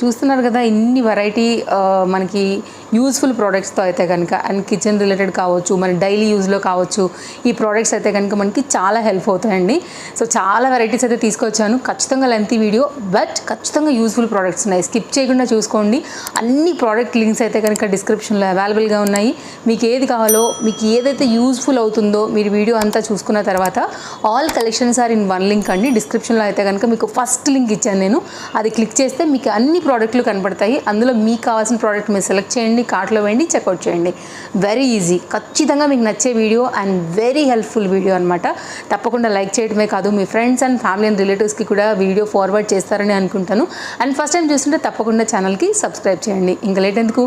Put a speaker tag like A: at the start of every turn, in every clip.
A: చూస్తున్నారు కదా ఇన్ని వెరైటీ మనకి యూస్ఫుల్ ప్రోడక్ట్స్తో అయితే కనుక అండ్ కిచెన్ రిలేటెడ్ కావచ్చు మన డైలీ యూజ్లో కావచ్చు ఈ ప్రోడక్ట్స్ అయితే కనుక మనకి చాలా హెల్ప్ అవుతాయండి. సో చాలా వెరైటీస్ అయితే తీసుకొచ్చాను. ఖచ్చితంగా లెంతీ వీడియో బట్ ఖచ్చితంగా యూస్ఫుల్ ప్రోడక్ట్స్ ఉన్నాయి. స్కిప్ చేయకుండా చూసుకోండి. అన్ని ప్రోడక్ట్ లింక్స్ అయితే కనుక డిస్క్రిప్షన్లో అవైలబుల్గా ఉన్నాయి. మీకు ఏది కావాలో మీకు ఏదైతే యూస్ఫుల్ అవుతుందో మీరు వీడియో అంతా చూసుకున్న తర్వాత all collections are in one link అండి. డిస్క్రిప్షన్లో అయితే కనుక మీకు ఫస్ట్ లింక్ ఇచ్చాను నేను. అది క్లిక్ చేస్తే మీకు అన్ని ప్రోడక్ట్లు కనబడతాయి అందులో మీకు కావాల్సిన ప్రోడక్ట్ మీరు సెలెక్ట్ చేయండి కార్ట్లో వేయండి చెక్అవుట్ చేయండి. వెరీ ఈజీ ఖచ్చితంగా మీకు నచ్చే video and very helpful video అనమాట తప్పకుండా లైక్ చేయడమే కాదు. మీ ఫ్రెండ్స్ అండ్ ఫ్యామిలీ అండ్ రిలేటివ్స్కి కూడా వీడియో ఫార్వర్డ్ చేస్తారని అనుకుంటాను. అండ్ ఫస్ట్ టైం చూస్తుంటే తప్పకుండా ఛానల్కి సబ్స్క్రైబ్ చేయండి. ఇంకా లేట్ ఎందుకు?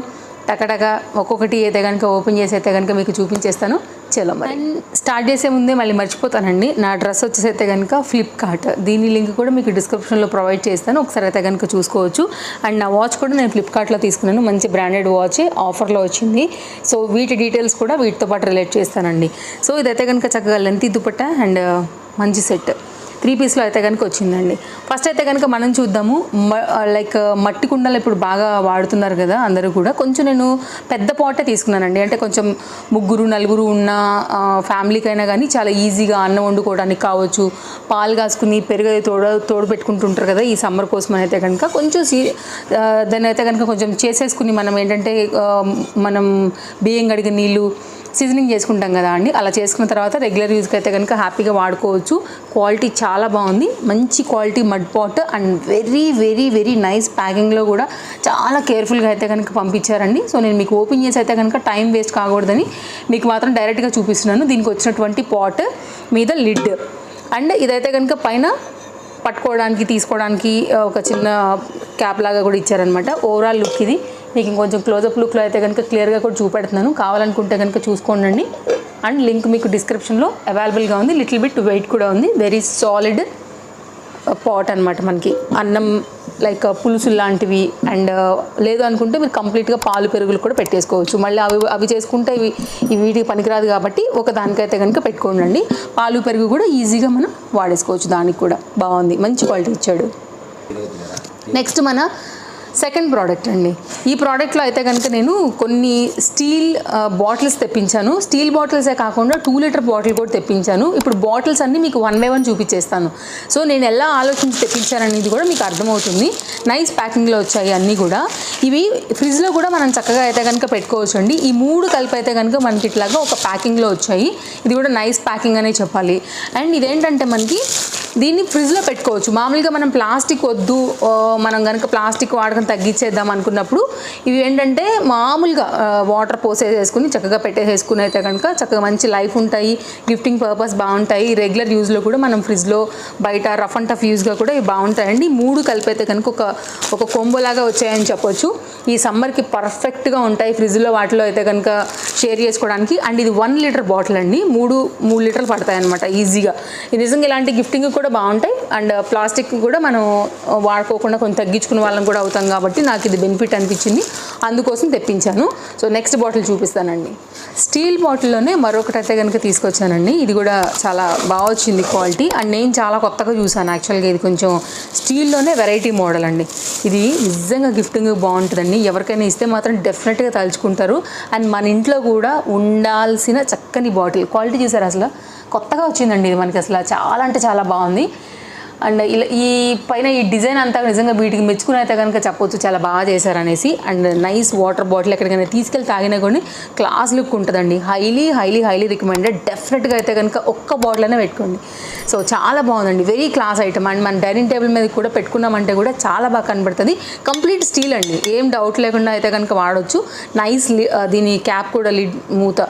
A: టకటక ఒక్కొక్కటి అయితే కనుక ఓపెన్ చేసి అయితే కనుక మీకు చూపించేస్తాను. చలో మరి. అండ్ స్టార్ట్ చేసే ముందే మళ్ళీ మర్చిపోతానండి. నా డ్రెస్ వచ్చేసి అయితే కనుక ఫ్లిప్కార్ట్ దీని లింక్ కూడా మీకు డిస్క్రిప్షన్లో ప్రొవైడ్ చేస్తాను. ఒకసారి అయితే కనుక చూసుకోవచ్చు. అండ్ నా వాచ్ కూడా నేను ఫ్లిప్కార్ట్లో తీసుకున్నాను. మంచి బ్రాండెడ్ వాచ్ ఆఫర్లో వచ్చింది. సో వీటి డీటెయిల్స్ కూడా వీటితో పాటు రిలేట్ చేస్తానండి. సో ఇదైతే కనుక చక్కగా లెంతీ దుపట్ట అండ్ మంచి సెట్ త్రీ పీస్లో అయితే కనుక వచ్చిందండి. ఫస్ట్ అయితే కనుక మనం చూద్దాము. లైక్ మట్టి కుండలు ఇప్పుడు బాగా వాడుతున్నారు కదా అందరూ కూడా. కొంచెం నేను పెద్ద పాటే తీసుకున్నానండి. అంటే కొంచెం ముగ్గురు నలుగురు ఉన్న ఫ్యామిలీకి ఫ్యామిలీకైనా కానీ చాలా ఈజీగా అన్నం వండుకోవడానికి కావచ్చు పాలు కాసుకుని పెరుగు తోడ తోడు పెట్టుకుంటుంటారు కదా ఈ సమ్మర్ కోసం అయితే కనుక. కొంచెం సీ దాన్ని అయితే కనుక కొంచెం చేసేసుకుని మనం ఏంటంటే మనం బియ్యం కడిగిన నీళ్ళు సీజనింగ్ చేసుకుంటాం కదా అండి. అలా చేసుకున్న తర్వాత రెగ్యులర్ యూస్కి అయితే కనుక హ్యాపీగా వాడుకోవచ్చు. క్వాలిటీ చాలా బాగుంది. మంచి quality mud pot and very very very nice ప్యాకింగ్లో కూడా చాలా కేర్ఫుల్గా అయితే కనుక పంపించారండి. సో నేను మీకు ఓపెన్ చేసి అయితే కనుక టైం వేస్ట్ కాకూడదని మీకు మాత్రం డైరెక్ట్గా చూపిస్తున్నాను. దీనికి వచ్చినటువంటి పాట్ మీద లిడ్ అండ్ ఇదైతే కనుక పైన పట్టుకోవడానికి తీసుకోవడానికి ఒక చిన్న క్యాప్ లాగా కూడా ఇచ్చారనమాట ఓవరాల్ లుక్ ఇది. మీకు ఇంకొంచెం క్లోజప్ లుక్లో అయితే కనుక క్లియర్గా కూడా చూపెడుతున్నాను. కావాలనుకుంటే కనుక చూసుకోండి అండ్ లింక్ మీకు డిస్క్రిప్షన్లో అవైలబుల్గా ఉంది. లిటిల్ బిట్ వెయిట్ కూడా ఉంది. వెరీ సాలిడ్ పాట్ అనమాట మనకి. అన్నం లైక్ uh, పులుసు లాంటివి అండ్ uh, లేదు అనుకుంటే మీరు కంప్లీట్గా పాలు పెరుగులు కూడా పెట్టేసుకోవచ్చు. మళ్ళీ అవి అవి చేసుకుంటే ఇవి ఇవి వీటికి పనికిరాదు కాబట్టి ఒక దానికైతే కనుక పెట్టుకోండి పాలు పెరుగు కూడా ఈజీగా మనం వాడేసుకోవచ్చు. దానికి కూడా బాగుంది. మంచి క్వాలిటీ ఇచ్చాడు. నెక్స్ట్ మన సెకండ్ ప్రోడక్ట్ అండి. ఈ ప్రోడక్ట్లో అయితే కనుక నేను కొన్ని స్టీల్ బాటిల్స్ తెప్పించాను. స్టీల్ బాటిల్సే కాకుండా టూ లీటర్ బాటిల్ కూడా తెప్పించాను. ఇప్పుడు బాటిల్స్ అన్నీ మీకు వన్ బై వన్ చూపించేస్తాను సో నేను ఎలా ఆలోచించి తెప్పించాననేది కూడా మీకు అర్థమవుతుంది. నైస్ ప్యాకింగ్లో వచ్చాయి అన్నీ కూడా. ఇవి ఫ్రిడ్జ్లో కూడా మనం చక్కగా అయితే కనుక పెట్టుకోవచ్చు అండి ఈ మూడు కలిపి అయితే కనుక మనకి ఇట్లాగా ఒక ప్యాకింగ్లో వచ్చాయి. ఇది కూడా నైస్ ప్యాకింగ్ అనే చెప్పాలి. అండ్ ఇదేంటంటే మనకి దీన్ని ఫ్రిడ్జ్లో పెట్టుకోవచ్చు. మామూలుగా మనం ప్లాస్టిక్ వద్దు మనం కనుక ప్లాస్టిక్ వాడకం తగ్గించేద్దాం అనుకున్నప్పుడు ఇవి ఏంటంటే మామూలుగా వాటర్ పోసేసేసుకుని చక్కగా పెట్టేసేసుకుని అయితే కనుక చక్కగా మంచి లైఫ్ ఉంటాయి గిఫ్టింగ్ పర్పస్ బాగుంటాయి. రెగ్యులర్ యూజ్లో కూడా మనం ఫ్రిడ్జ్లో బయట రఫ్ అండ్ టఫ్ యూజ్గా కూడా ఇవి బాగుంటాయండి. మూడు కలిపి అయితే కనుక ఒక ఒక కొంబోలాగా వచ్చాయని చెప్పొచ్చు. ఈ సమ్మర్కి పర్ఫెక్ట్గా ఉంటాయి ఫ్రిడ్జ్లో వాటిలో అయితే కనుక షేర్ చేసుకోవడానికి. అండ్ ఇది వన్ లీటర్ బాటిల్ అండి. మూడు మూడు లీటర్లు పడతాయి అనమాట ఈజీగా ఇది నిజంగా ఇలాంటి గిఫ్టింగ్ కూడా బాగుంటాయి. అండ్ ప్లాస్టిక్ కూడా మనం వాడుకోకుండా కొంచెం తగ్గించుకునే వాళ్ళం కూడా అవుతాం కాబట్టి నాకు ఇది బెనిఫిట్ అనిపించింది. అందుకోసం తెప్పించాను. సో నెక్స్ట్ బాటిల్ చూపిస్తానండి. స్టీల్ బాటిల్లోనే మరొకటి అయితే కనుక తీసుకొచ్చానండి. ఇది కూడా చాలా బాగా వచ్చింది క్వాలిటీ. అండ్ నేను చాలా కొత్తగా చూసాను యాక్చువల్గా ఇది కొంచెం స్టీల్లోనే వెరైటీ మోడల్ అండి. ఇది నిజంగా గిఫ్టింగ్ బాగుంటుందండి. ఎవరికైనా ఇస్తే మాత్రం డెఫినెట్గా తలుచుకుంటారు. అండ్ మన ఇంట్లో కూడా ఉండాల్సిన చక్కని బాటిల్. క్వాలిటీ చూసారు అసలు? కొత్తగా వచ్చిందండి ఇది మనకి అసలు. చాలా అంటే చాలా బాగుంది. అండ్ ఇలా ఈ పైన ఈ డిజైన్ అంతా నిజంగా వీటికి మెచ్చుకుని అయితే కనుక చెప్పొచ్చు. చాలా బాగా చేశారనేసి. అండ్ నైస్ వాటర్ బాటిల్ ఎక్కడికైనా తీసుకెళ్ళి తాగినా కొన్ని క్లాస్ లుక్ ఉంటుందండి. Highly highly highly recommended. డెఫినెట్గా అయితే కనుక ఒక్క బాటిల్ అయినా పెట్టుకోండి. సో చాలా బాగుందండి. వెరీ క్లాస్ ఐటమ్ అండ్ మన డైనింగ్ టేబుల్ మీద కూడా పెట్టుకున్నామంటే కూడా చాలా బాగా కనబడుతుంది. కంప్లీట్ స్టీల్ అండి. ఏం డౌట్ లేకుండా అయితే కనుక వాడవచ్చు నైస్ దీని క్యాప్ కూడా లిడ్ మూత.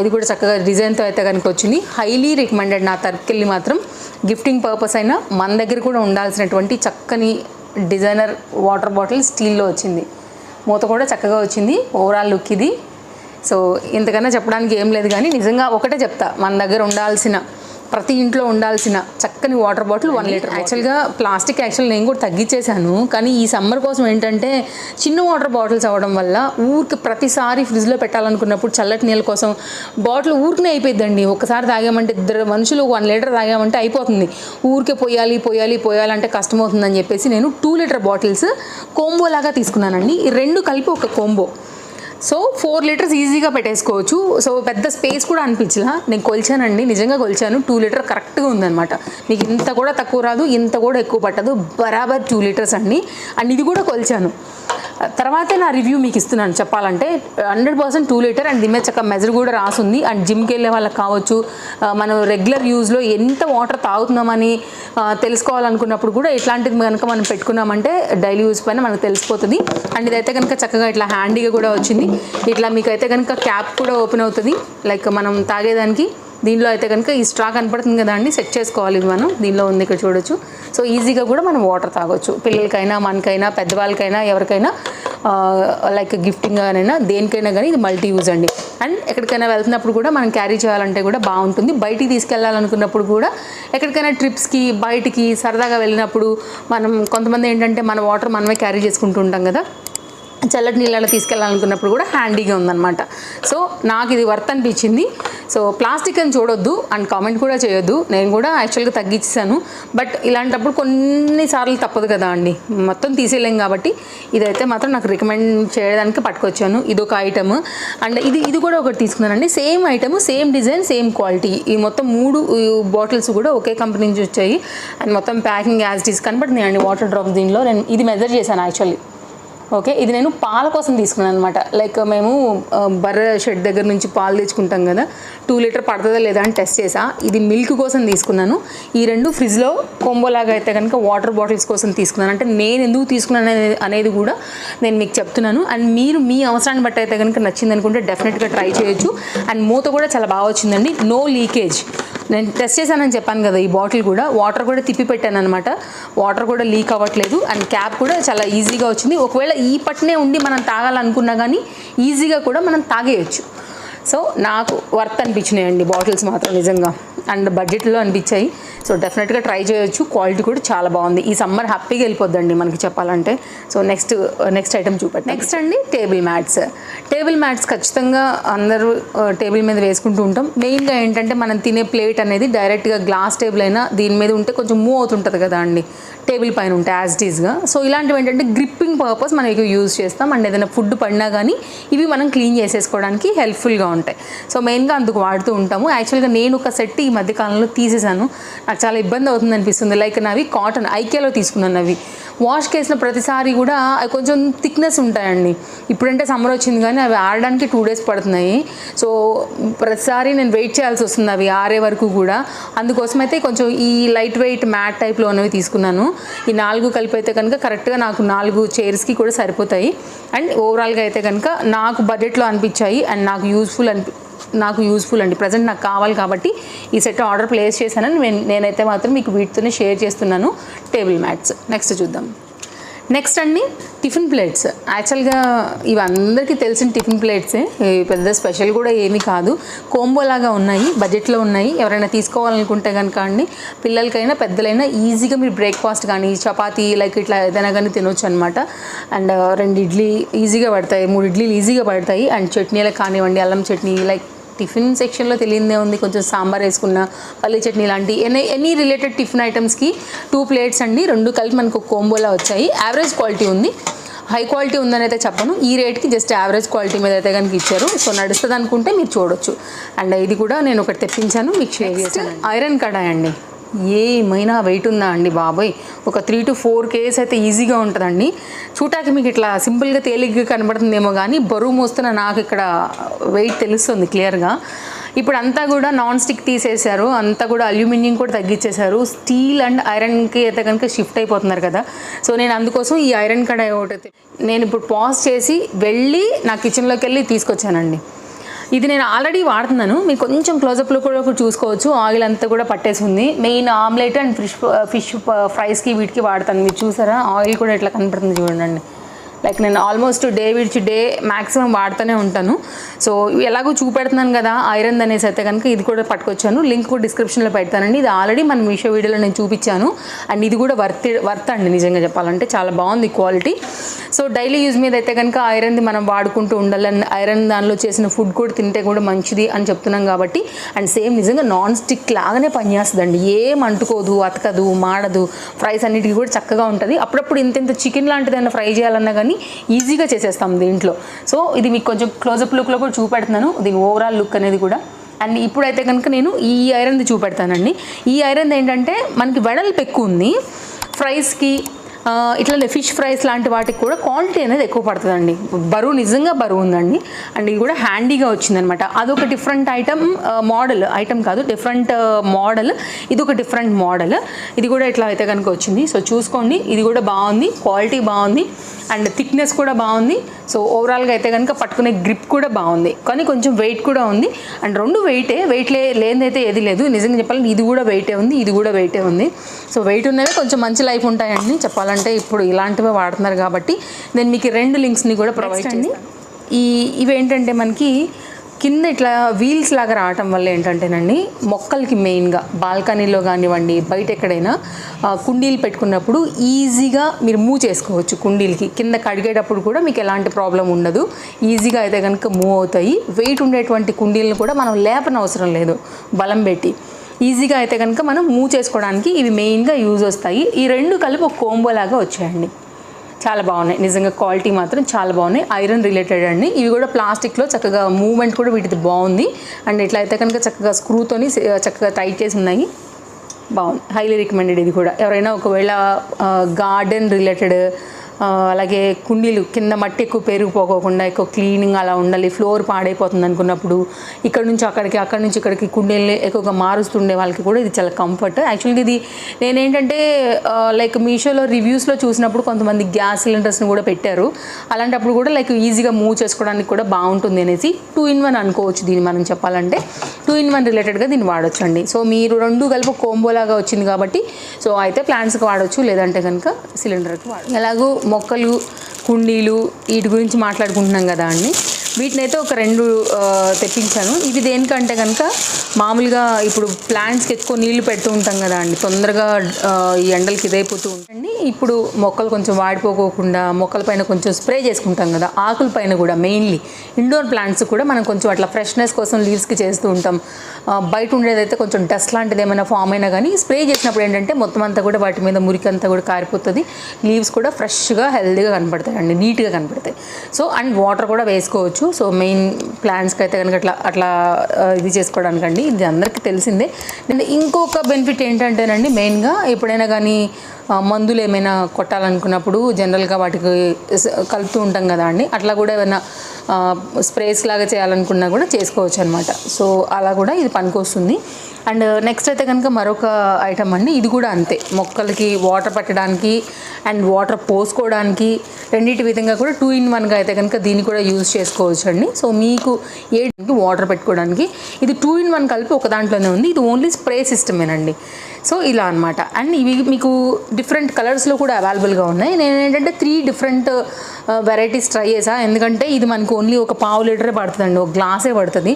A: ఇది కూడా చక్కగా డిజైన్తో అయితే కనుక వచ్చింది. హైలీ రికమెండెడ్ నా తరపుకెళ్ళి మాత్రం. గిఫ్టింగ్ పర్పస్ అయినా మన దగ్గర కూడా ఉండాల్సినటువంటి చక్కని డిజైనర్ వాటర్ బాటిల్ స్టీల్లో వచ్చింది. మూత కూడా చక్కగా వచ్చింది. ఓవరాల్ లుక్ ఇది. సో ఇంతకన్నా చెప్పడానికి ఏం లేదు కానీ నిజంగా ఒకటే చెప్తా. మన దగ్గర ఉండాల్సిన ప్రతి ఇంట్లో ఉండాల్సిన చక్కని వాటర్ బాటిల్ వన్ లీటర్ యాక్చువల్గా ప్లాస్టిక్ యాక్చువల్ నేను కూడా తగ్గించేశాను కానీ ఈ సమ్మర్ కోసం ఏంటంటే చిన్న వాటర్ బాటిల్స్ అవ్వడం వల్ల ఊరికి ప్రతిసారి ఫ్రిడ్జ్లో పెట్టాలనుకున్నప్పుడు చల్లటి నీళ్ళ కోసం బాటిల్ ఊరికనే అయిపోయిందండి ఒకసారి తాగామంటే ఇద్దరు మనుషులు వన్ లీటర్ తాగామంటే అయిపోతుంది. ఊరికే పోయాలి పోయాలి పోయాలంటే కష్టమవుతుందని చెప్పేసి నేను టూ లీటర్ బాటిల్స్ కోంబో లాగా తీసుకున్నానండి. ఈ రెండు కలిపి ఒక కోంబో సో ఫోర్ లీటర్స్ ఈజీగా పెట్టేసుకోవచ్చు. సో పెద్ద స్పేస్ కూడా అనిపించలా. నేను కొలిచానండి. నిజంగా కొలిచాను. టూ లీటర్ కరెక్ట్గా ఉందనమాట మీకు ఇంత కూడా తక్కువ రాదు ఇంత కూడా ఎక్కువ పట్టదు. బరాబర్ టూ లీటర్స్ అండి. అండ్ ఇది కూడా కొలిచాను. తర్వాతే నా రివ్యూ మీకు ఇస్తున్నాను. చెప్పాలంటే hundred percent two litre and దిమ్మే చక్క మెజర్ కూడా రాసుంది. అండ్ జిమ్కి వెళ్ళే వాళ్ళకి కావచ్చు మనం రెగ్యులర్ యూజ్లో ఎంత వాటర్ తాగుతున్నామని తెలుసుకోవాలనుకున్నప్పుడు కూడా ఇట్లాంటిది కనుక మనం పెట్టుకున్నామంటే డైలీ యూజ్ పైన మనకు తెలిసిపోతుంది. అండ్ ఇదైతే కనుక చక్కగా ఇట్లా హ్యాండీగా కూడా వచ్చింది. ఇట్లా మీకు అయితే కనుక క్యాప్ కూడా ఓపెన్ అవుతుంది. లైక్ మనం తాగేదానికి దీనిలో అయితే కనుక ఈ స్ట్రా కనపడుతుంది కదా అండి సెట్ చేసుకోవాలి మనం. దీనిలో ఉంది ఇక్కడ చూడొచ్చు. సో ఈజీగా కూడా మనం వాటర్ తాగొచ్చు. పిల్లలకైనా మనకైనా పెద్దవాళ్ళకైనా ఎవరికైనా లైక్ గిఫ్టింగ్ అయినా దేనికైనా కానీ ఇది మల్టీ యూజ్ అండి. అండ్ ఎక్కడికైనా వెళ్తున్నప్పుడు కూడా మనం క్యారీ చేయాలంటే కూడా బాగుంటుంది. బయటికి తీసుకెళ్ళాలనుకున్నప్పుడు కూడా ఎక్కడికైనా ట్రిప్స్కి బయటికి సరదాగా వెళ్ళినప్పుడు మనం కొంతమంది ఏంటంటే మన వాటర్ మనమే క్యారీ చేసుకుంటూ ఉంటాం కదా. చల్లటి నీళ్ళలో తీసుకెళ్ళాలనుకున్నప్పుడు కూడా హ్యాండీగా ఉందన్నమాట. సో నాకు ఇది వర్త్ అనిపించింది. సో ప్లాస్టిక్ అని చూడొద్దు. అండ్ కామెంట్ కూడా చేయొద్దు. నేను కూడా యాక్చువల్గా తగ్గించాను బట్ ఇలాంటప్పుడు కొన్నిసార్లు తప్పదు కదా అండి. మొత్తం తీసేయలేం కాబట్టి ఇదైతే మాత్రం నాకు రికమెండ్ చేయడానికి పట్టుకొచ్చాను. ఇది ఒక ఐటమ్ అండ్ ఇది ఇది కూడా ఒకటి తీసుకున్నానండి. Same item same design same quality. ఈ మొత్తం మూడు బాటిల్స్ కూడా ఒకే కంపెనీ నుంచి వచ్చాయి. అండ్ మొత్తం ప్యాకింగ్ యాజ్ ఇట్ ఈస్. కనబడుతుంది అండి వాటర్ డ్రాప్ దీనిలో. నేను ఇది మెజర్ చేశాను యాక్చువల్లీ. ఓకే ఇది నేను పాల కోసం తీసుకున్నాను అనమాట లైక్ మేము బర్రె షెడ్ దగ్గర నుంచి పాలు తెచ్చుకుంటాం కదా టూ లీటర్ పడుతుందా లేదా అని టెస్ట్ చేసా. ఇది మిల్క్ కోసం తీసుకున్నాను. ఈ రెండు ఫ్రిడ్జ్లో కొంబోలాగా అయితే కనుక వాటర్ బాటిల్స్ కోసం తీసుకున్నాను. అంటే నేను ఎందుకు తీసుకున్నాను అనేది అనేది కూడా నేను మీకు చెప్తున్నాను. అండ్ మీరు మీ అవసరాన్ని బట్టి అయితే కనుక నచ్చింది అనుకుంటే డెఫినెట్గా ట్రై చేయొచ్చు. అండ్ మూత కూడా చాలా బాగా వచ్చిందండి. నో లీకేజ్ నేను టెస్ట్ చేశానని చెప్పాను కదా ఈ బాటిల్ కూడా. వాటర్ కూడా తిప్పి పెట్టాను అనమాట వాటర్ కూడా లీక్ అవ్వట్లేదు. అండ్ క్యాప్ కూడా చాలా ఈజీగా వచ్చింది. ఒకవేళ ఈ పట్టునే ఉండి మనం తాగాలనుకున్నా కానీ ఈజీగా కూడా మనం తాగేయచ్చు. సో నాకు వర్త్ అనిపించినాయండి బాటిల్స్ మాత్రం నిజంగా. అండ్ బడ్జెట్లో అనిపించాయి. సో డెఫినెట్గా ట్రై చేయొచ్చు. క్వాలిటీ కూడా చాలా బాగుంది. ఈ సమ్మర్ హ్యాపీగా వెళ్ళిపోద్దండి మనకి చెప్పాలంటే. సో నెక్స్ట్ నెక్స్ట్ ఐటమ్ చూపెట్టి నెక్స్ట్ అండి టేబుల్ మ్యాట్స్ టేబుల్ మ్యాట్స్ ఖచ్చితంగా అందరూ uh, టేబుల్ మీద వేసుకుంటూ ఉంటాం. మెయిన్గా ఏంటంటే మనం తినే ప్లేట్ అనేది డైరెక్ట్గా గ్లాస్ టేబుల్ అయినా దీని మీద ఉంటే కొంచెం మూవ్ అవుతుంటుంది కదా అండి. టేబుల్ పైన ఉంటే యాజ్ ఇట్ సో ఇలాంటివి ఏంటంటే గ్రిప్పింగ్ పర్పస్ మనం ఎక్కువ యూజ్ చేస్తాం. అండ్ ఏదైనా ఫుడ్ పడినా కానీ ఇవి మనం క్లీన్ చేసేసుకోవడానికి హెల్ప్ఫుల్గా ఉంటాయి సో మెయిన్గా అందుకు వాడుతూ ఉంటాము. యాక్చువల్గా నేను ఒక సెట్ ఈ మధ్య కాలంలో తీసేసాను. నాకు చాలా ఇబ్బంది అవుతుంది అనిపిస్తుంది. లైక్ నావి కాటన్ ఐకేలో తీసుకున్నాను అవి వాష్ చేసిన ప్రతిసారి కూడా అవి కొంచెం థిక్నెస్ ఉంటాయండి. ఇప్పుడంటే సమ్మర్ వచ్చింది కానీ అవి ఆడడానికి టూ డేస్ పడుతున్నాయి. సో ప్రతిసారి నేను వెయిట్ చేయాల్సి వస్తుంది అవి ఆరే వరకు కూడా. అందుకోసం అయితే కొంచెం ఈ లైట్ వెయిట్ మ్యాట్ టైప్లో ఉన్నవి తీసుకున్నాను. ఈ నాలుగు కలిపి అయితే కనుక కరెక్ట్గా నాకు నాలుగు చైర్స్కి కూడా సరిపోతాయి. అండ్ ఓవరాల్గా అయితే కనుక నాకు బడ్జెట్లో అనిపించాయి. అండ్ నాకు యూస్ఫుల్ అనిపి నాకు యూస్ఫుల్ అండి. ప్రజెంట్ నాకు కావాలి కాబట్టి ఈ సెట్ ఆర్డర్ ప్లేస్ చేశానని నేను- నేనైతే మాత్రం మీకు వీటితోనే షేర్ చేస్తున్నాను. టేబుల్ మ్యాట్స్ నెక్స్ట్ చూద్దాం. నెక్స్ట్ అండి టిఫిన్ ప్లేట్స్ యాక్చువల్గా ఇవి అందరికీ తెలిసిన టిఫిన్ ప్లేట్సే పెద్ద స్పెషల్ కూడా ఏమీ కాదు. కోంబో లాగా ఉన్నాయి బడ్జెట్లో ఉన్నాయి. ఎవరైనా తీసుకోవాలనుకుంటే కనుక అండి పిల్లలకైనా పెద్దలైనా ఈజీగా మీరు బ్రేక్ఫాస్ట్ కానీ చపాతీ లైక్ ఇట్లా ఏదైనా కానీ తినొచ్చు అనమాట అండ్ రెండు ఇడ్లీ ఈజీగా పడతాయి మూడు ఇడ్లీలు ఈజీగా పడతాయి. అండ్ చట్నీలకు కానివ్వండి అల్లం చట్నీ లైక్ టిఫిన్ సెక్షన్లో తెలియదే ఉంది. కొంచెం సాంబార్ వేసుకున్న పల్లి చట్నీ లాంటి ఎనీ ఎనీ రిలేటెడ్ టిఫిన్ ఐటమ్స్కి టూ ప్లేట్స్ అండి. రెండు కలిపి మనకు కోంబోలా వచ్చాయి. యావరేజ్ క్వాలిటీ ఉంది. హై క్వాలిటీ ఉందని అయితే చెప్పను. ఈ రేట్కి జస్ట్ యావరేజ్ క్వాలిటీ మీద అయితే కనుక ఇచ్చారు. సో నడుస్తుంది అనుకుంటే మీరు చూడొచ్చు. అండ్ ఇది కూడా నేను ఒకటి తెప్పించాను. మీకు షేర్ చేశాను ఐరన్ కడాయి అండి. ఏమైనా వెయిట్ ఉందా అండి బాబోయ్? ఒక త్రీ టు ఫోర్ కేస్ అయితే ఈజీగా ఉంటుందండి. చూడటానికి మీకు ఇట్లా సింపుల్గా తేలిగ్గా కనబడుతుందేమో కానీ బరువు మోస్తున్న నాకు ఇక్కడ వెయిట్ తెలుస్తుంది క్లియర్గా ఇప్పుడు అంతా కూడా నాన్ స్టిక్ తీసేశారు. అంతా కూడా అల్యూమినియం కూడా తగ్గించేశారు స్టీల్ అండ్ ఐరన్కి అయితే కనుక షిఫ్ట్ అయిపోతున్నారు కదా. సో నేను అందుకోసం ఈ ఐరన్ కడాయి ఒకటి నేను ఇప్పుడు పాజ్ చేసి వెళ్ళి నా కిచెన్లోకి వెళ్ళి తీసుకొచ్చానండి. ఇది నేను ఆల్రెడీ వాడుతున్నాను. మీరు కొంచెం క్లోజప్లో కూడా చూసుకోవచ్చు. ఆయిల్ అంతా కూడా పట్టేసి ఉంది. Main omelette and fish fish ఫ్రైస్కి వీటికి వాడతాను. మీరు చూసారా? ఆయిల్ కూడా ఎట్లా కనపడుతుంది చూడండి. లైక్ నేను ఆల్మోస్ట్ డే విడిచి డే మ్యాక్సిమం వాడుతూనే ఉంటాను. సో ఎలాగో చూపెడుతున్నాను కదా ఐరన్ అనేసి అయితే కనుక ఇది కూడా పట్టుకొచ్చాను. లింక్ కూడా డిస్క్రిప్షన్లో పెడతానండి. ఇది ఆల్రెడీ మన మీషో వీడియోలో నేను చూపించాను. అండ్ ఇది కూడా వర్త్ వర్త్ అండి నిజంగా చెప్పాలంటే. చాలా బాగుంది క్వాలిటీ. సో డైలీ యూజ్ మీద అయితే కనుక ఐరన్ది మనం వాడుకుంటూ ఉండాలని ఐరన్ దానిలో చేసిన ఫుడ్ కూడా తింటే కూడా మంచిది అని చెప్తున్నాం కాబట్టి. అండ్ సేమ్ నిజంగా నాన్ స్టిక్ లాగానే పనిచేస్తుందండి. ఏం అంటుకోదు అతకదు మాడదు. ఫ్రైస్ అన్నిటికీ కూడా చక్కగా ఉంటుంది. అప్పుడప్పుడు ఇంత ఇంత చికెన్ లాంటిది ఏమైనా ఫ్రై చేయాలన్నా కానీ ఈజీగా చేసేస్తాం దీంట్లో. సో ఇది మీకు కొంచెం క్లోజప్ లుక్లో కూడా చూపెడుతున్నాను. దీని ఓవరాల్ లుక్ అనేది కూడా. అండ్ ఇప్పుడైతే కనుక నేను ఈ ఐరన్ది చూపెడతానండి. ఈ ఐరన్ ఏంటంటే మనకి వెడల్పు ఎక్కువ ఉంది. ఫ్రైస్కి ఇట్లా ఫిష్ ఫ్రైస్ లాంటి వాటికి కూడా క్వాలిటీ అనేది ఎక్కువ పడుతుందండి. బరువు నిజంగా బరువు ఉందండి. అండ్ ఇది కూడా హ్యాండీగా వచ్చిందనమాట. అదొక డిఫరెంట్ ఐటమ్ మోడల్ ఐటమ్ కాదు డిఫరెంట్ మోడల్. ఇది ఒక డిఫరెంట్ మోడల్. ఇది కూడా ఇట్లా అయితే కనుక వచ్చింది. సో చూసుకోండి ఇది కూడా బాగుంది క్వాలిటీ బాగుంది అండ్ థిక్నెస్ కూడా బాగుంది. సో ఓవరాల్గా అయితే కనుక పట్టుకునే గ్రిప్ కూడా బాగుంది. కానీ కొంచెం వెయిట్ కూడా ఉంది. అండ్ రెండు వెయిటే వెయిట్ లే లేనిదైతే ఏది లేదు. నిజంగా చెప్పాలంటే ఇది కూడా వెయిటే ఉంది ఇది కూడా వెయిటే ఉంది. సో వెయిట్ ఉన్నవే కొంచెం మంచి లైఫ్ ఉంటాయండి చెప్పాలంటే ఇప్పుడు ఇలాంటివే వాడుతున్నారు కాబట్టి నేను మీకు రెండు లింక్స్ని కూడా ప్రొవైడ్ చేయండి ఈ ఇవేంటంటే మనకి కింద ఇట్లా వీల్స్ లాగా రావటం వల్ల ఏంటంటేనండి మొక్కలకి మెయిన్గా బాల్కనీలో కానివ్వండి బయట ఎక్కడైనా కుండీలు పెట్టుకున్నప్పుడు ఈజీగా మీరు మూవ్ చేసుకోవచ్చు కుండీలకి. కింద కడిగేటప్పుడు కూడా మీకు ఎలాంటి ప్రాబ్లం ఉండదు. ఈజీగా అయితే కనుక మూవ్ అవుతాయి. వెయిట్ ఉండేటువంటి కుండీలను కూడా మనం లేపన అవసరం లేదు. బలం పెట్టి. ఈజీగా అయితే కనుక మనం మూవ్ చేసుకోవడానికి ఇవి మెయిన్గా యూజ్ వస్తాయి. ఈ రెండు కలిపి ఒక కోంబోలాగా వచ్చాయండి. చాలా బాగున్నాయి. నిజంగా క్వాలిటీ మాత్రం చాలా బాగున్నాయి. ఐరన్ రిలేటెడ్ అండి. ఇవి కూడా ప్లాస్టిక్లో చక్కగా మూవ్మెంట్ కూడా వీటిది బాగుంది. అండ్ ఇట్లా అయితే కనుక చక్కగా స్క్రూతోని చక్కగా టైట్ చేసి ఉన్నాయి. బాగుంది. హైలీ రికమెండెడ్ ఇది కూడా. ఎవరైనా ఒకవేళ గార్డెన్ రిలేటెడ్ అలాగే కుండీలు కింద మట్టి ఎక్కువ పెరిగిపోకోకుండా ఎక్కువ క్లీనింగ్ అలా ఉండాలి ఫ్లోర్ పాడైపోతుంది అనుకున్నప్పుడు ఇక్కడ నుంచి అక్కడికి అక్కడ నుంచి ఇక్కడికి కుండీలు ఎక్కువగా మారుస్తుండే వాళ్ళకి కూడా ఇది చాలా కంఫర్ట్ యాక్చువల్గా ఇది నేనేంటంటే లైక్ మీషోలో రివ్యూస్లో చూసినప్పుడు కొంతమంది గ్యాస్ సిలిండర్స్ని కూడా పెట్టారు. అలాంటప్పుడు కూడా లైక్ ఈజీగా మూవ్ చేసుకోవడానికి కూడా బాగుంటుంది అనేసి టూ ఇన్ వన్ అనుకోవచ్చు దీన్ని మనం చెప్పాలంటే. టూ ఇన్ వన్ రిలేటెడ్గా దీన్ని వాడొచ్చు అండి సో మీరు రెండు కలిపి కోంబోలాగా వచ్చింది కాబట్టి సో అయితే ప్లాంట్స్కి వాడొచ్చు లేదంటే కనుక సిలిండర్కి వాడచ్చు. ఎలాగో మొక్కలు కుండీలు వీటి గురించి మాట్లాడుకుంటున్నాం కదా అండి. వీటినైతే ఒక రెండు తెప్పించాను. ఇవి దేనికంటే కనుక మామూలుగా ఇప్పుడు ప్లాంట్స్కి ఎక్కువ నీళ్ళు పెడుతూ ఉంటాం కదా అండి. తొందరగా ఈ ఎండలకి ఇదైపోతూ ఉంటుంది ఇప్పుడు మొక్కలు కొంచెం వాడిపోకోకుండా మొక్కల పైన కొంచెం స్ప్రే చేసుకుంటాం కదా ఆకుల పైన కూడా మెయిన్లీ. ఇండోర్ ప్లాంట్స్ కూడా మనం కొంచెం అట్లా ఫ్రెష్నెస్ కోసం లీవ్స్కి చేస్తూ ఉంటాం. బయట ఉండేదైతే కొంచెం డస్ట్ లాంటిది ఏమైనా ఫామ్ అయినా కానీ స్ప్రే చేసినప్పుడు ఏంటంటే మొత్తం అంతా కూడా వాటి మీద మురికి అంతా కూడా కారిపోతుంది. లీవ్స్ కూడా ఫ్రెష్గా హెల్దీగా కనపడతాయి అండి నీట్గా కనపడతాయి. సో అండ్ వాటర్ కూడా వేసుకోవచ్చు. సో మెయిన్ ప్లాన్స్కి అయితే కనుక అట్లా అట్లా ఇది చేసుకోవడానికండి. ఇది అందరికీ తెలిసిందే. నేను ఇంకొక బెనిఫిట్ ఏంటంటేనండి మెయిన్గా ఎప్పుడైనా కానీ మందులు ఏమైనా కొట్టాలనుకున్నప్పుడు జనరల్గా వాటికి కలుపుతూ ఉంటాం కదా అండి. అట్లా కూడా ఏమైనా స్ప్రేస్ లాగా చేయాలనుకున్నా కూడా చేసుకోవచ్చు అనమాట సో అలా కూడా ఇది పనికొస్తుంది. అండ్ నెక్స్ట్ అయితే కనుక మరొక ఐటమ్ అండి. ఇది కూడా అంతే. మొక్కలకి వాటర్ పెట్టడానికి అండ్ వాటర్ పోసుకోవడానికి రెండింటి విధంగా కూడా టూ ఇన్ వన్గా అయితే కనుక దీన్ని కూడా యూజ్ చేసుకోవచ్చు అండి సో మీకు ఏ వాటర్ పెట్టుకోవడానికి ఇది టూ ఇన్ వన్ కలిపి ఒక దాంట్లోనే ఉంది. ఇది ఓన్లీ స్ప్రే సిస్టమేనండి సో ఇలా అనమాట అండ్ ఇవి మీకు డిఫరెంట్ కలర్స్లో కూడా అవైలబుల్గా ఉన్నాయి. నేను ఏంటంటే త్రీ డిఫరెంట్ వెరైటీస్ ట్రై చేసా. ఎందుకంటే ఇది మనకు ఓన్లీ ఒక పావు లీటరే పడుతుందండి. ఒక గ్లాసే పడుతుంది.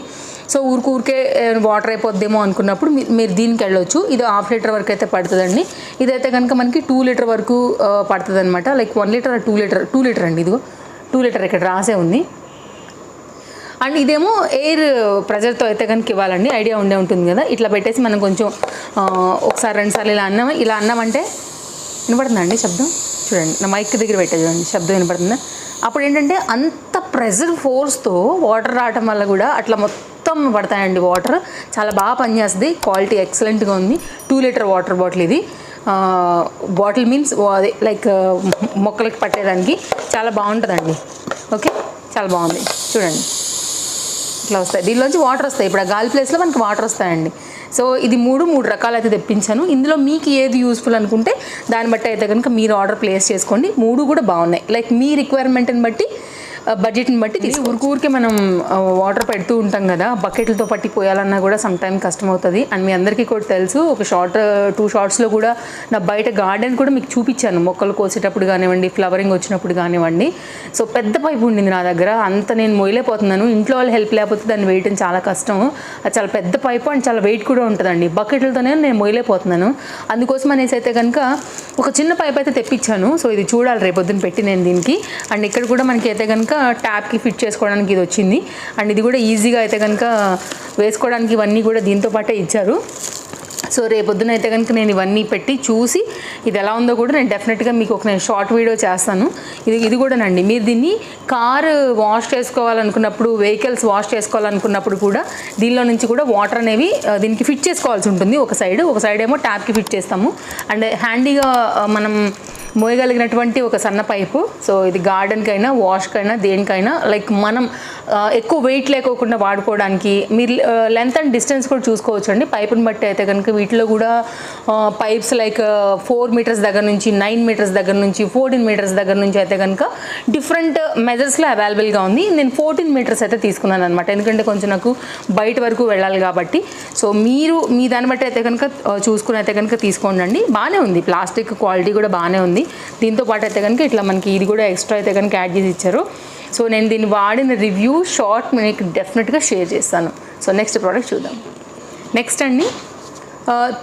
A: సో ఊరికి ఊరికే వాటర్ అయిపోద్దేమో అనుకున్నప్పుడు మీరు దీనికి వెళ్ళొచ్చు. ఇది హాఫ్ లీటర్ వరకు అయితే పడుతుందండి. ఇదైతే కనుక మనకి టూ లీటర్ వరకు పడుతుంది అనమాట like one litre two litre two litre అండి ఇదిగో. టూ లీటర్ ఇక్కడ రాసే ఉంది. అండ్ ఇదేమో ఎయిర్ ప్రెజర్తో అయితే కనుక ఇవ్వాలండి. ఐడియా ఉండే ఉంటుంది కదా. ఇట్లా పెట్టేసి మనం కొంచెం ఒకసారి రెండుసార్లు ఇలా అన్నాం ఇలా అన్నామంటే వినపడుతుందండి శబ్దం? చూడండి నా మైక్ దగ్గర పెట్టే చూడండి శబ్దం వినపడుతుంది? అప్పుడు ఏంటంటే అంత ప్రెజర్ ఫోర్స్తో వాటర్ రావటం వల్ల కూడా అట్లా మొత్తం పడతాయండి వాటర్ చాలా బాగా పనిచేస్తుంది. క్వాలిటీ ఎక్సలెంట్గా ఉంది. టూ లీటర్ వాటర్ బాటిల్ ఇది. బాటిల్ మీన్స్ అదే లైక్ మొక్కలకి పట్టేదానికి చాలా బాగుంటుందండి. ఓకే చాలా బాగుంది. చూడండి. ఇట్లా వస్తాయి. దీనిలోంచి వాటర్ వస్తాయి. ఇప్పుడు ఆ గాలి ప్లేస్లో మనకి వాటర్ వస్తాయండి. సో ఇది మూడు మూడు రకాలు అయితే తెప్పించాను. ఇందులో మీకు ఏది యూస్ఫుల్ అనుకుంటే దాన్ని బట్టి అయితే కనుక మీరు ఆర్డర్ ప్లేస్ చేసుకోండి. మూడు కూడా బాగున్నాయి. లైక్ మీ రిక్వైర్మెంట్ని బట్టి బడ్జెట్ని బట్టి తీసి ఊరికి ఊరికి మనం వాటర్ పెడుతూ ఉంటాం కదా బకెట్లతో పట్టి పోయాలన్నా కూడా సమ్ టైం కష్టం అవుతుంది అండ్ మీ అందరికీ కూడా తెలుసు ఒక షార్ట్ టూ షార్ట్స్లో కూడా నా బయట గార్డెన్ కూడా మీకు చూపించాను. మొక్కలు కోసేటప్పుడు కానివ్వండి ఫ్లవరింగ్ వచ్చినప్పుడు కానివ్వండి. సో పెద్ద పైపు ఉండింది నా దగ్గర. అంత నేను మొయ్యలేకపోతున్నాను. ఇంట్లో వాళ్ళు హెల్ప్ లేకపోతే దాన్ని వేయటం చాలా కష్టం. అది చాలా పెద్ద పైపు అండ్ చాలా వెయిట్ కూడా ఉంటుందండి. బకెట్లతోనే నేను మొయ్యలేకపోతున్నాను. అందుకోసం అనేసి అయితే కనుక ఒక చిన్న పైప్ అయితే తెప్పించాను. సో ఇది చూడాలి రేపొద్దున పెట్టి నేను దీనికి. అండ్ ఇక్కడ కూడా మనకి అయితే కనుక ట్యాప్కి ఫిట్ చేసుకోవడానికి ఇది వచ్చింది. అండ్ ఇది కూడా ఈజీగా అయితే కనుక వేసుకోవడానికి ఇవన్నీ కూడా దీంతో పాటే ఇచ్చారు. సో రేపొద్దున అయితే కనుక నేను ఇవన్నీ పెట్టి చూసి ఇది ఎలా ఉందో కూడా నేను డెఫినెట్గా మీకు ఒక నేను షార్ట్ వీడియో చేస్తాను. ఇది ఇది కూడానండి. మీరు దీన్ని కారు వాష్ చేసుకోవాలనుకున్నప్పుడు వెహికల్స్ వాష్ చేసుకోవాలనుకున్నప్పుడు కూడా దీనిలో నుంచి కూడా వాటర్ అనేవి దీనికి ఫిట్ చేసుకోవాల్సి ఉంటుంది. ఒక సైడ్ ఒక సైడ్ ఏమో ట్యాప్కి ఫిట్ చేస్తాము. అండ్ హ్యాండీగా మనం మోయగలిగినటువంటి ఒక సన్న పైపు. సో ఇది గార్డెన్కైనా వాష్కైనా దేనికైనా లైక్ మనం ఎక్కువ వెయిట్ లేకోకుండా వాడుకోవడానికి మీరు లెంత్ అండ్ డిస్టెన్స్ కూడా చూసుకోవచ్చు అండి పైపుని బట్టి అయితే కనుక వీటిలో కూడా పైప్స్ లైక్ ఫోర్ మీటర్స్ దగ్గర నుంచి నైన్ మీటర్స్ దగ్గర నుంచి ఫోర్టీన్ మీటర్స్ దగ్గర నుంచి అయితే కనుక డిఫరెంట్ మెజర్స్లో అవైలబుల్గా ఉంది. నేను ఫోర్టీన్ మీటర్స్ అయితే తీసుకున్నాను అనమాట ఎందుకంటే కొంచెం నాకు బయట వరకు వెళ్ళాలి కాబట్టి. సో మీరు మీ దాన్ని బట్టి అయితే కనుక చూసుకుని అయితే కనుక తీసుకోండి బాగానే ఉంది. ప్లాస్టిక్ క్వాలిటీ కూడా బాగానే ఉంది. దీంతో పాటు అయితే కనుక ఇట్లా మనకి ఇది కూడా ఎక్స్ట్రా అయితే కనుక యాడ్ చేసి ఇచ్చారు. సో నేను దీన్ని వాడిన రివ్యూ షార్ట్ మీకు డెఫినెట్గా షేర్ చేస్తాను. సో నెక్స్ట్ ప్రోడక్ట్ చూద్దాం. నెక్స్ట్ అండి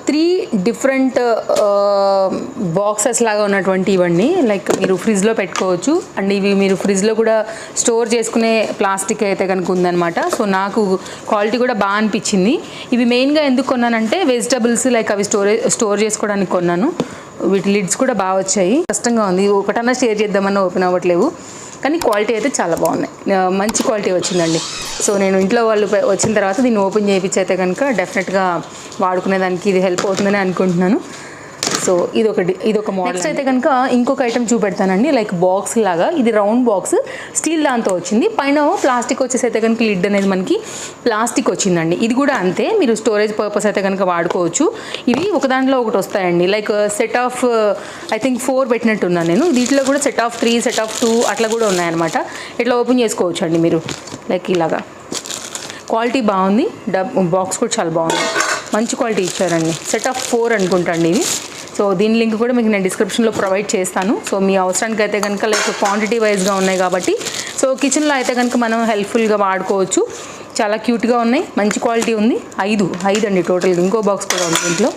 A: త్రీ డిఫరెంట్ బాక్సెస్ లాగా ఉన్నటువంటి ఇవన్నీ. లైక్ మీరు ఫ్రిడ్జ్లో పెట్టుకోవచ్చు. అండ్ ఇవి మీరు ఫ్రిడ్జ్లో కూడా స్టోర్ చేసుకునే ప్లాస్టిక్ అయితే కనుక ఉందన్నమాట. సో నాకు క్వాలిటీ కూడా బాగా అనిపించింది. ఇవి మెయిన్గా ఎందుకు కొన్నానంటే వెజిటబుల్స్ లైక్ అవి స్టోరేజ్ స్టోర్ చేసుకోవడానికి కొన్నాను. వీటి లిడ్స్ కూడా బాగా వచ్చాయి. కష్టంగా ఉంది. ఒకటన్నా షేర్ చేద్దామన్నా ఓపెన్ అవ్వట్లేవు. కానీ క్వాలిటీ అయితే చాలా బాగున్నాయి. మంచి క్వాలిటీ వచ్చిందండి. సో నేను ఇంట్లో వాళ్ళు వచ్చిన తర్వాత దీన్ని ఓపెన్ చేయించి అయితే కనుక డెఫినెట్గా వాడుకునేదానికి ఇది హెల్ప్ అవుతుందని అనుకుంటున్నాను. సో ఇది ఒకటి ఇది ఒక మోడల్ నెక్స్ట్ అయితే కనుక ఇంకొక ఐటమ్ చూపెడతానండి లైక్ బాక్స్ లాగా. ఇది రౌండ్ బాక్స్ స్టీల్ దాంతో వచ్చింది. పైన ప్లాస్టిక్ వచ్చేసి అయితే కనుక లిడ్ అనేది మనకి ప్లాస్టిక్ వచ్చిందండి. ఇది కూడా అంతే. మీరు స్టోరేజ్ పర్పస్ అయితే కనుక వాడుకోవచ్చు. ఇవి ఒక దాంట్లో ఒకటి వస్తాయండి. Like set of I think four పెట్టినట్టున్నాను నేను. దీంట్లో కూడా set of three set of two అట్లా కూడా ఉన్నాయన్నమాట. ఇట్లా ఓపెన్ చేసుకోవచ్చు అండి మీరు? లైక్ ఇలాగా. క్వాలిటీ బాగుంది. డబ్ బాక్స్ కూడా చాలా బాగుంది. మంచి క్వాలిటీ ఇచ్చారండి. సెట్ ఆఫ్ ఫోర్ అనుకుంటా అండి ఇవి సో దీని లింక్ కూడా మీకు నేను డిస్క్రిప్షన్లో ప్రొవైడ్ చేస్తాను. సో మీ అవసరానికి అయితే కనుక లైక్ క్వాంటిటీ వైజ్గా ఉన్నాయి కాబట్టి. సో కిచెన్లో అయితే కనుక మనం హెల్ప్ఫుల్గా వాడుకోవచ్చు. చాలా క్యూట్గా ఉన్నాయి. మంచి క్వాలిటీ ఉంది. ఐదు ఐదు అండి టోటల్గా ఇంకో బాక్స్ కూడా ఉంది ఇంట్లో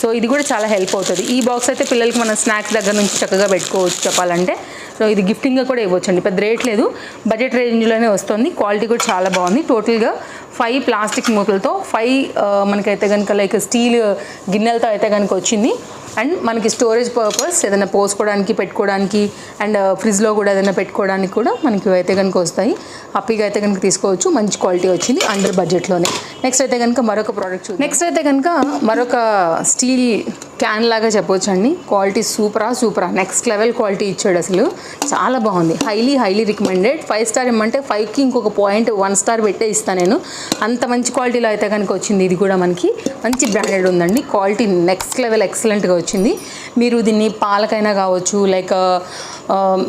A: సో ఇది కూడా చాలా హెల్ప్ అవుతుంది. ఈ బాక్స్ అయితే పిల్లలకి మనం స్నాక్స్ దగ్గర నుంచి చక్కగా పెట్టుకోవచ్చు చెప్పాలంటే. సో ఇది గిఫ్టింగ్గా కూడా ఇవ్వచ్చు అండి పెద్ద రేట్ లేదు. బడ్జెట్ రేంజ్లోనే వస్తుంది. క్వాలిటీ కూడా చాలా బాగుంది. టోటల్గా ఫైవ్ ప్లాస్టిక్ మూతలతో ఫైవ్ uh, మనకైతే కనుక లైక్ స్టీల్ గిన్నెలతో అయితే కనుక వచ్చింది. అండ్ మనకి స్టోరేజ్ పర్పస్ ఏదైనా పోసుకోవడానికి పెట్టుకోవడానికి అండ్ ఫ్రిడ్జ్లో uh, కూడా ఏదైనా పెట్టుకోవడానికి కూడా మనకి అయితే కనుక వస్తాయి. హ్యాపీగా అయితే కనుక తీసుకోవచ్చు. మంచి క్వాలిటీ వచ్చింది అండర్ బడ్జెట్లోనే నెక్స్ట్ అయితే కనుక మరొక ప్రోడక్ట్ నెక్స్ట్ అయితే కనుక మరొక స్టీల్ క్యాన్ లాగా చెప్పొచ్చు అండి. క్వాలిటీ సూపరా సూపరా నెక్స్ట్ లెవెల్ క్వాలిటీ ఇచ్చాడు అసలు. చాలా బాగుంది. Highly highly recommended five star ఇమ్మంటే ఫైవ్కి ఇంకొక పాయింట్ వన్ స్టార్ పెట్టే ఇస్తాను నేను. అంత మంచి క్వాలిటీలో అయితే కనుక వచ్చింది ఇది కూడా మనకి. మంచి బ్రాండెడ్ ఉందండి. క్వాలిటీ నెక్స్ట్ లెవెల్ ఎక్సలెంట్గా వచ్చింది. మీరు దీన్ని పాలకైనా కావచ్చు లైక్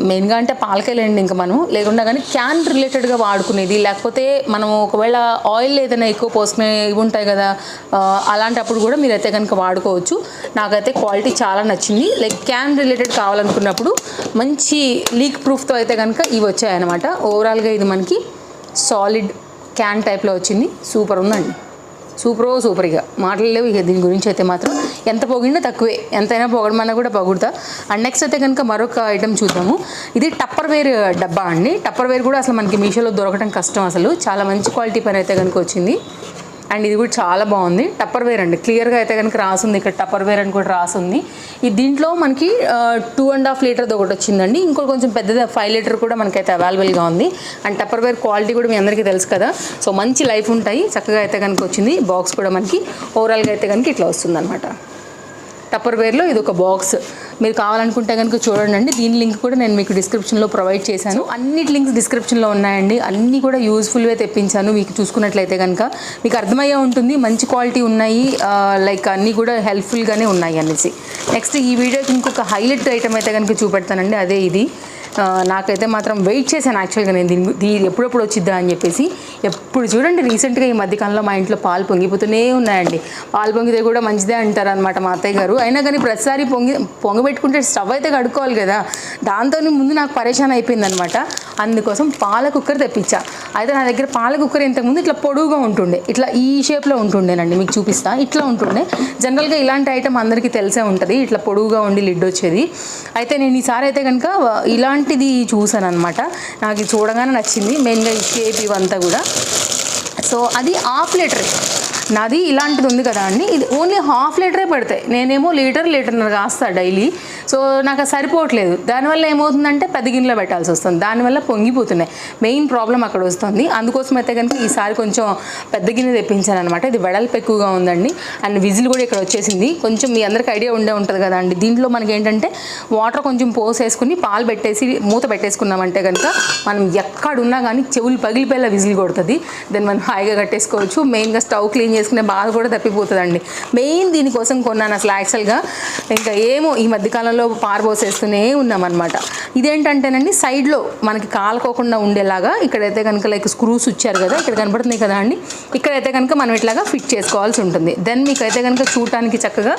A: మెయిన్గా uh, అంటే పాలకాయలండి ఇంకా మనం లేకుండా కానీ క్యాన్ రిలేటెడ్గా వాడుకునేది. లేకపోతే మనం ఒకవేళ ఆయిల్ ఏదైనా ఎక్కువ కోసమే ఇవి ఉంటాయి కదా అలాంటప్పుడు కూడా మీరైతే కనుక వాడుకోవచ్చు. నాకైతే క్వాలిటీ చాలా నచ్చింది. లైక్ క్యాన్ రిలేటెడ్ కావాలనుకున్నప్పుడు మంచి లీక్ ప్రూఫ్తో అయితే కనుక ఇవి వచ్చాయన్నమాట. ఓవరాల్గా ఇది మనకి సాలిడ్ క్యాన్ టైప్లో వచ్చింది. సూపర్ ఉందండి. సూపరో సూపర్ ఇక. మాట్లాడలేవు ఇక దీని గురించి అయితే మాత్రం. ఎంత పొగిడినా తక్కువే. ఎంతైనా పొగడమన్నా కూడా పొగుడుతా. అండ్ నెక్స్ట్ అయితే కనుక మరొక ఐటెం చూద్దాము. ఇది టప్పర్ వేర్ డబ్బా అండి. టప్పర్ వేర్ కూడా అసలు మనకి మీషోలో దొరకడం కష్టం అసలు. చాలా మంచి క్వాలిటీ పని అయితే కనుక వచ్చింది. అండ్ ఇది కూడా చాలా బాగుంది. టప్పర్ వేర్ అండి. క్లియర్గా అయితే కనుక రాసుంది. ఇక్కడ టప్పర్ వేర్ అని కూడా రాసుంది. ఈ దీంట్లో మనకి టూ అండ్ హాఫ్ లీటర్ది ఒకటి వచ్చిందండి. ఇంకోటి కొంచెం పెద్దది ఫైవ్ లీటర్ కూడా మనకైతే అవైలబుల్గా ఉంది. అండ్ టప్పర్ వేర్ క్వాలిటీ కూడా మీ అందరికీ తెలుసు కదా. సో మంచి లైఫ్ ఉంటాయి. చక్కగా అయితే కనుక వచ్చింది. బాక్స్ కూడా మనకి ఓవరాల్గా అయితే కనుక ఇట్లా వస్తుంది అనమాట టప్పర్ వేర్లో ఇది ఒక బాక్స్ మీరు కావాలనుకుంటే కనుక చూడండి దీని లింక్ కూడా నేను మీకు డిస్క్రిప్షన్లో ప్రొవైడ్ చేశాను. అన్నిటి లింక్స్ డిస్క్రిప్షన్లో ఉన్నాయండి. అన్నీ కూడా యూస్ఫుల్వే తెప్పించాను మీకు చూసుకున్నట్లయితే కనుక మీకు అర్థమయ్యే ఉంటుంది. మంచి క్వాలిటీ ఉన్నాయి. లైక్ అన్నీ కూడా హెల్ప్ఫుల్గానే ఉన్నాయి అనేసి. నెక్స్ట్ ఈ వీడియోకి ఇంకొక హైలైట్ ఐటమ్ అయితే కనుక చూపెడతానండి. అదే ఇది. నాకైతే మాత్రం వెయిట్ చేశాను యాక్చువల్గా నేను దీని దీని ఎప్పుడెప్పుడు వచ్చిద్దా అని చెప్పేసి. ఎప్పుడు చూడండి రీసెంట్గా ఈ మధ్యకాలంలో మా ఇంట్లో పాలు పొంగిపోతూనే ఉన్నాయండి. పాలు పొంగితే కూడా మంచిదే అంటారు అనమాట మా అత్తయ్య గారు. అయినా కానీ ప్రతిసారి పొంగి పొంగబెట్టుకుంటే స్టవ్ అయితే కడుక్కోవాలి కదా. దాంతో ముందు నాకు పరేషాన్ అయిపోయింది అనమాట అందుకోసం పాల కుక్కర్ తెప్పించా. అయితే నా దగ్గర పాల కుక్కర్ ఇంతకుముందు ఇట్లా పొడుగుగా ఉంటుండే. ఇట్లా ఈ షేప్లో ఉంటుండేనండి మీకు చూపిస్తా. ఇట్లా ఉంటుండే. జనరల్గా ఇలాంటి ఐటమ్ అందరికీ తెలిసే ఉంటుంది. ఇట్లా పొడుగుగా ఉండి లిడ్ వచ్చేది. అయితే నేను ఈసారి అయితే కనుక ఇలాంటి ఇలాంటిది చూసాను అనమాట నాకు ఇది చూడగానే నచ్చింది. మెయిన్గా ఈ షేప్ ఇవంతా కూడా. సో అది హాఫ్ లీటర్. నాది ఇలాంటిది ఉంది కదా అండి. ఇది ఓన్లీ హాఫ్ లీటరే పడతాయి. నేనేమో లీటర్ లీటర్నర కాస్తా డైలీ. సో నాకు సరిపోవట్లేదు. దానివల్ల ఏమవుతుందంటే పెద్ద గిన్నెలో పెట్టాల్సి వస్తుంది. దానివల్ల పొంగిపోతున్నాయి. మెయిన్ ప్రాబ్లం అక్కడ వస్తుంది. అందుకోసం అయితే కనుక ఈసారి కొంచెం పెద్ద గిన్నె తెప్పించాను అనమాట ఇది వెడల్పు ఎక్కువగా ఉందండి. అండ్ విజిల్ కూడా ఇక్కడ వచ్చేసింది. కొంచెం మీ అందరికి ఐడియా ఉండే ఉంటుంది కదా అండి. దీంట్లో మనకి ఏంటంటే వాటర్ కొంచెం పోసేసుకుని పాలు పెట్టేసి మూత పెట్టేసుకున్నామంటే కనుక మనం ఎక్కడున్నా కానీ చెవులు పగిలిపోయేలా విజిల్ కొడుతుంది. దాన్ని మనం హాయిగా కట్టేసుకోవచ్చు. మెయిన్గా స్టవ్ క్లీన్ చేసుకునే బాధ కూడా తప్పిపోతుందండి. మెయిన్ దీనికోసం కొన్నాను అసలు యాక్చువల్గా ఇంకా ఏమో ఈ మధ్యకాలంలో పారబోసేస్తూనే ఉన్నామన్నమాట. ఇదేంటంటేనండి సైడ్లో మనకి కాలుకోకుండా ఉండేలాగా ఇక్కడైతే కనుక లైక్ స్క్రూస్ ఇచ్చారు కదా ఇక్కడ కనబడుతుంది కదా అండి. ఇక్కడైతే కనుక మనం ఇట్లాగా ఫిట్ చేసుకోవాల్సి ఉంటుంది. దెన్ మీకు అయితే కనుక చూడటానికి చక్కగా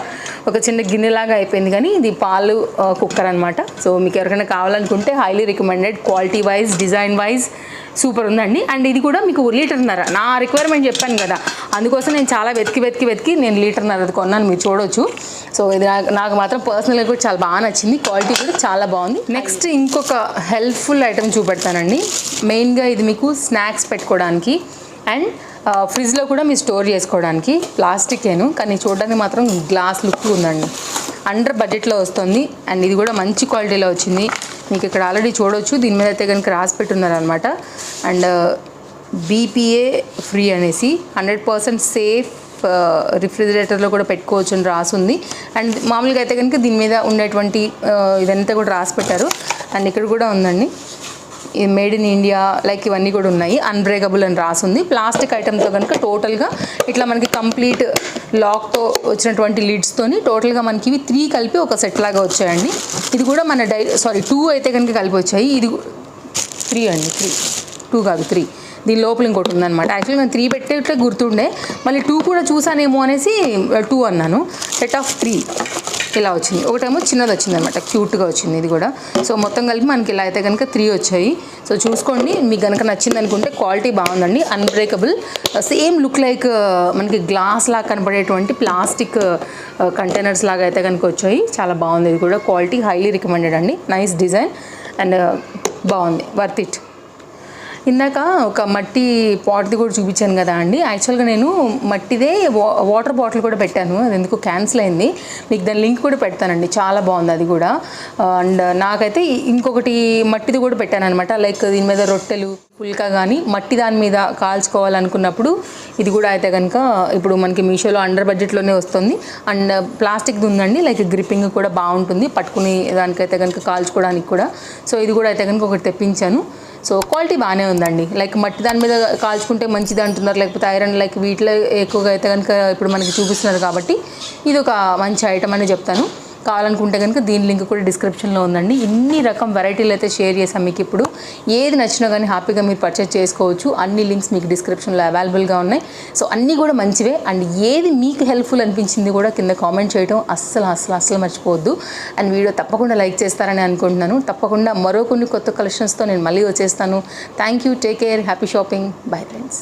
A: ఒక చిన్న గిన్నెలాగా అయిపోయింది కానీ ఇది పాలు కుక్కర్ అనమాట సో మీకు ఎవరికైనా కావాలనుకుంటే highly recommended quality wise design wise super ఉందండి. అండ్ ఇది కూడా మీకు లీటర్న్నర నా రిక్వైర్మెంట్ చెప్పాను కదా. అందుకోసం నేను చాలా వెతికి వెతికి వెతికి నేను లీటర్న్నర కొన్నాను. మీరు చూడొచ్చు. సో ఇది నాకు మాత్రం పర్సనల్గా కూడా చాలా బాగా నచ్చింది. క్వాలిటీ కూడా చాలా బాగుంది. నెక్స్ట్ ఇంకొక హెల్ప్ఫుల్ ఐటమ్ చూపెడతానండి. మెయిన్గా ఇది మీకు స్నాక్స్ పెట్టుకోవడానికి. అండ్ ఫ్రిడ్జ్లో కూడా మీరు స్టోర్ చేసుకోవడానికి. ప్లాస్టిక్ను కానీ చూడడానికి మాత్రం గ్లాస్ లుక్ ఉందండి. అండర్ బడ్జెట్లో వస్తుంది. అండ్ ఇది కూడా మంచి క్వాలిటీలో వచ్చింది. మీకు ఇక్కడ ఆల్రెడీ చూడొచ్చు. దీని మీద అయితే కనుక రాసి పెట్టున్నారనమాట అండ్ uh, బీపీఏ ఫ్రీ అనేసి హండ్రెడ్ పర్సెంట్ సేఫ్ రిఫ్రిజిరేటర్లో uh, కూడా పెట్టుకోవచ్చు అని రాసుంది అండ్ మామూలుగా అయితే కనుక దీని మీద ఉండేటువంటి uh, ఇదంతా కూడా రాసి పెట్టారు. అండ్ ఇక్కడ కూడా ఉందండి. మేడ్ ఇన్ ఇండియా లైక్ ఇవన్నీ కూడా ఉన్నాయి. అన్బ్రేకబుల్ అని రాసుంది. ప్లాస్టిక్ ఐటమ్తో కనుక టోటల్గా ఇట్లా మనకి కంప్లీట్ లాక్తో వచ్చినటువంటి లీడ్స్తోని టోటల్గా మనకి ఇవి త్రీ కలిపి ఒక సెట్ లాగా వచ్చాయండి. ఇది కూడా మన డై సారీ టూ అయితే కనుక కలిపి వచ్చాయి. ఇది త్రీ అండి త్రీ టూ కాదు త్రీ దీని లోపల ఇంకోటి ఉందన్నమాట. యాక్చువల్లీ నేను త్రీ పెట్టేట్లే గుర్తుండే. మళ్ళీ టూ కూడా చూసానేమో అనేసి uh, టూ అన్నాను. సెట్ ఆఫ్ త్రీ ఇలా వచ్చింది. ఒకటేమో చిన్నది వచ్చింది అనమాట క్యూట్గా వచ్చింది ఇది కూడా. సో మొత్తం కలిపి మనకి ఇలా అయితే కనుక త్రీ వచ్చాయి. సో చూసుకోండి మీకు కనుక నచ్చింది అనుకుంటే క్వాలిటీ బాగుందండి. అన్బ్రేకబుల్ సేమ్ లుక్ లైక్ మనకి గ్లాస్ లాగా కనపడేటువంటి ప్లాస్టిక్ కంటైనర్స్ లాగా అయితే కనుక వచ్చాయి. చాలా బాగుంది ఇది కూడా. క్వాలిటీ హైలీ రికమెండెడ్ అండి. నైస్ డిజైన్ అండ్ బాగుంది. వర్త్ ఇట్ ఇందాక ఒక మట్టి పాట్ది కూడా చూపించాను కదా అండి. యాక్చువల్గా నేను మట్టిదే వా- వాటర్ బాటిల్ కూడా పెట్టాను. అది ఎందుకు క్యాన్సిల్ అయింది. మీకు దాని లింక్ కూడా పెడతానండి. చాలా బాగుంది అది కూడా. అండ్ నాకైతే ఇంకొకటి మట్టిది కూడా పెట్టాను అనమాట లైక్ దీని మీద రొట్టెలు పుల్కా కానీ మట్టి దాని మీద కాల్చుకోవాలనుకున్నప్పుడు ఇది కూడా అయితే కనుక ఇప్పుడు మనకి మీషోలో అండర్ బడ్జెట్లోనే వస్తుంది. అండ్ ప్లాస్టిక్ది ఉందండి. లైక్ గ్రిప్పింగ్ కూడా బాగుంటుంది. పట్టుకుని దానికైతే కనుక కాల్చుకోవడానికి కూడా. సో ఇది కూడా అయితే కనుక ఒకటి తెప్పించాను. సో క్వాలిటీ బాగానే ఉందండి. లైక్ మట్టి దాని మీద కాల్చుకుంటే మంచిది అంటున్నారు. లేకపోతే ఐరన్ లైక్ వీటిలో ఎక్కువగా అయితే కనుక ఇప్పుడు మనకి చూపిస్తున్నారు కాబట్టి ఇది ఒక మంచి ఐటమ్ అని చెప్తాను. కావాలనుకుంటే కనుక దీని లింక్ కూడా డిస్క్రిప్షన్లో ఉందండి. ఇన్ని రకం వెరైటీలు అయితే షేర్ చేసాం మీకు ఇప్పుడు. ఏది నచ్చినా కానీ హ్యాపీగా మీరు పర్చేజ్ చేసుకోవచ్చు. అన్ని లింక్స్ మీకు డిస్క్రిప్షన్లో అవైలబుల్గా ఉన్నాయి. సో అన్నీ కూడా మంచివే. అండ్ ఏది మీకు హెల్ప్ఫుల్ అనిపించింది కూడా కింద కామెంట్ చేయడం అస్సలు అస్సలు అస్సలు మర్చిపోవద్దు. అండ్ వీడియో తప్పకుండా లైక్ చేస్తారని అనుకుంటున్నాను. తప్పకుండా మరో కొన్ని కొత్త కలెక్షన్స్తో నేను మళ్ళీ వచ్చేస్తాను. Thank you take care happy shopping bye friends